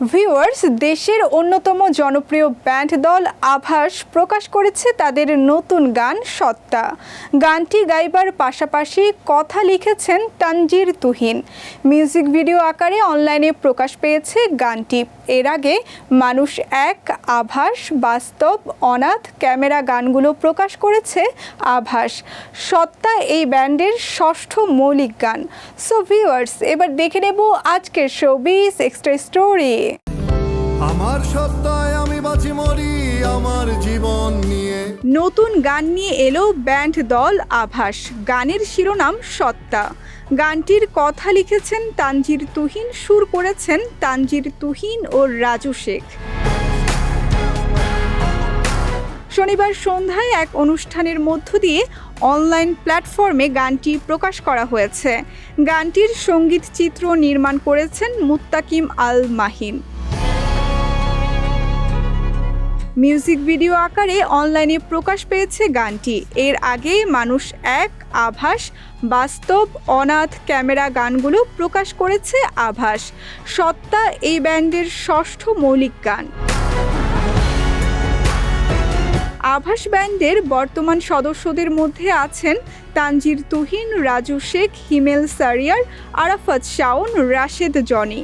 Viewers দেশের অন্যতম জনপ্রিয় ব্যান্ড দল আভাস প্রকাশ করেছে তাদের নতুন গান সত্তা। গানটি গাইবার পাশাপাশি কথা লিখেছেন তানজির তুহিন। মিউজিক ভিডিও আকারে অনলাইনে প্রকাশ পেয়েছে গানটি। এর আগে মানুষ এক, আভাস, বাস্তব, অনাথ ক্যামেরা গানগুলো প্রকাশ করেছে আভাস। সত্তা এই ব্যান্ডের ষষ্ঠ মৌলিক গান। সো ভিউয়ার্স এবার দেখে নেব আজকের শোবিস এক্সট্রা স্টোরি আমার সত্তায় আমি বাঁচি মরি আমার জীবন নিয়ে। নতুন গান নিয়ে এলো ব্যান্ড দল আভাস। গানের শিরোনাম সত্তা। গানটির কথা লিখেছেন তানজির তুহিন, সুর করেছেন তানজির তুহিন ও রাজু শেখ। শনিবার সন্ধ্যায় এক অনুষ্ঠানের মধ্য দিয়ে অনলাইন প্ল্যাটফর্মে গানটি প্রকাশ করা হয়েছে। গানটির সংগীত চিত্র নির্মাণ করেছেন মুত্তাকিম আল মাহিন মিউজিক ভিডিও আকারে অনলাইনে প্রকাশ পেয়েছে গানটি। এর আগে মানুষ এক, আভাস, বাস্তব, অনাথ ক্যামেরা গানগুলো প্রকাশ করেছে আভাস। সত্তা এই ব্যান্ডের ষষ্ঠ মৌলিক গান। আভাস ব্যান্ডের বর্তমান সদস্যদের মধ্যে আছেন তানজির তুহিন, রাজু শেখ, হিমেল সারিয়ার, আরাফাত শাওন, রাশেদ জনি।